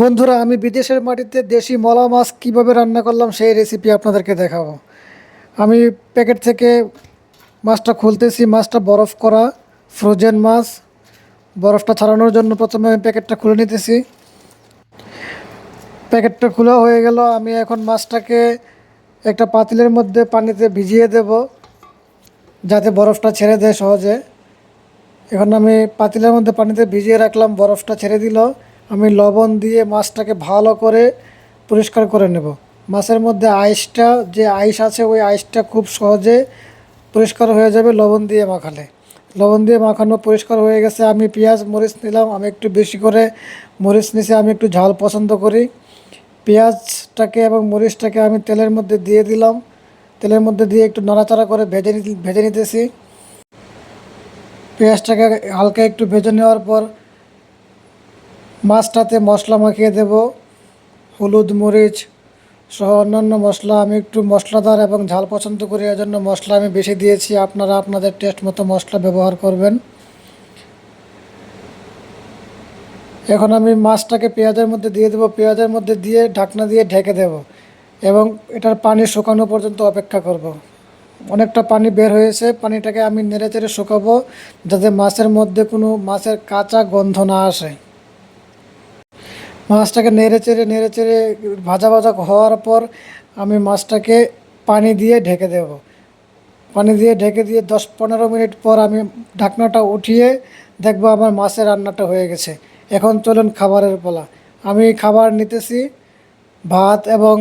বন্ধুরা, আমি বিদেশের মাটিতে দেশি মলা মাছ কীভাবে রান্না করলাম সেই রেসিপি আপনাদেরকে দেখাবো। আমি প্যাকেট থেকে মাছটা খুলতেছি, মাছটা বরফ করা ফ্রোজেন মাছ। বরফটা ছাড়ানোর জন্য প্রথমে আমি প্যাকেটটা খুলে নিতেছি। প্যাকেটটা খোলা হয়ে গেল, আমি এখন মাছটাকে একটা পাতিলের মধ্যে পানিতে ভিজিয়ে দেব, যাতে বরফটা ছেড়ে দেয় সহজে। এখন আমি পাতিলের মধ্যে পানিতে ভিজিয়ে রাখলাম, বরফটা ছেড়ে দিল। আমি লবণ দিয়ে মাছটাকে ভালো করে পরিষ্কার করে নেব। মাছের মধ্যে আইসটা, যে আইস আছে, ওই আইসটা খুব সহজে পরিষ্কার হয়ে যাবে লবণ দিয়ে মাখালে। লবণ দিয়ে মাখানো পরিষ্কার হয়ে গেছে। আমি পেঁয়াজ, মরিচ নিলাম। আমি একটু বেশি করে মরিচ নিছি, আমি একটু ঝাল পছন্দ করি। পেঁয়াজটাকে এবং মরিচটাকে আমি তেলের মধ্যে দিয়ে দিলাম। তেলের মধ্যে দিয়ে একটু নাড়াচাড়া করে ভেজে ভেজে নিতেছি। পেঁয়াজটাকে হালকা একটু ভেজে নেওয়ার পর মাছটাতে মশলা মাখিয়ে দেব, হলুদ, মরিচ সহ অন্যান্য মশলা। আমি একটু মশলাদার এবং ঝাল পছন্দ করি এর জন্য মশলা আমি বেশি দিয়েছি। আপনারা আপনাদের টেস্ট মতো মশলা ব্যবহার করবেন। এখন আমি মাছটাকে পেঁয়াজের মধ্যে দিয়ে দেবো। পেঁয়াজের মধ্যে দিয়ে ঢাকনা দিয়ে ঢেকে দেব এবং এটার পানি শুকানো পর্যন্ত অপেক্ষা করব। অনেকটা পানি বের হয়েছে, পানিটাকে আমি নেড়ে চেড়ে শুকাবো যাতে মাছের মধ্যে কোনো মাছের কাঁচা গন্ধ না আসে। মাছটাকে নেড়ে চেড়ে নেড়ে চেড়ে ভাজা ভাজা হওয়ার পর আমি মাছটাকে পানি দিয়ে ঢেকে দেব। পানি দিয়ে ঢেকে দিয়ে দশ পনেরো মিনিট পর আমি ঢাকনাটা উঠিয়ে দেখব আমার মাছের রান্নাটা হয়ে গেছে। এখন চলুন খাবারের পালা। আমি খাবার নিতেছি, ভাত এবং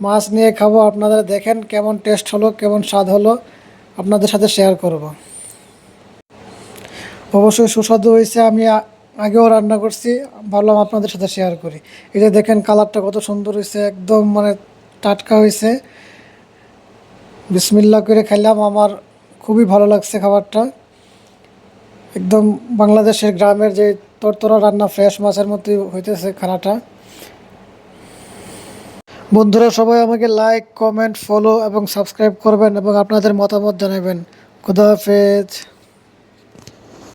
মাছ নিয়ে খাব। আপনারা দেখেন কেমন টেস্ট হলো, কেমন স্বাদ হলো। আপনাদের সাথে শেয়ার করব। অবশ্যই সুস্বাদু হয়েছে। আমি আগেও রান্না করছি, ভাবলাম আপনাদের সাথে শেয়ার করি। যে দেখেন কালারটা কত সুন্দর হয়েছে, একদম মানে টাটকা হয়েছে। বিসমিল্লা করে খেলাম আমার খুবই ভালো লাগছে খাবারটা। একদম বাংলাদেশের গ্রামের যে তরতরা রান্না ফ্রেশ মাছের মতোই হইতেছে খানাটা বন্ধুরা, সবাই আমাকে লাইক কমেন্ট ফলো এবং সাবস্ক্রাইব করবেন এবং আপনাদের মতামত জানাবেন। খুদা হাফেজ।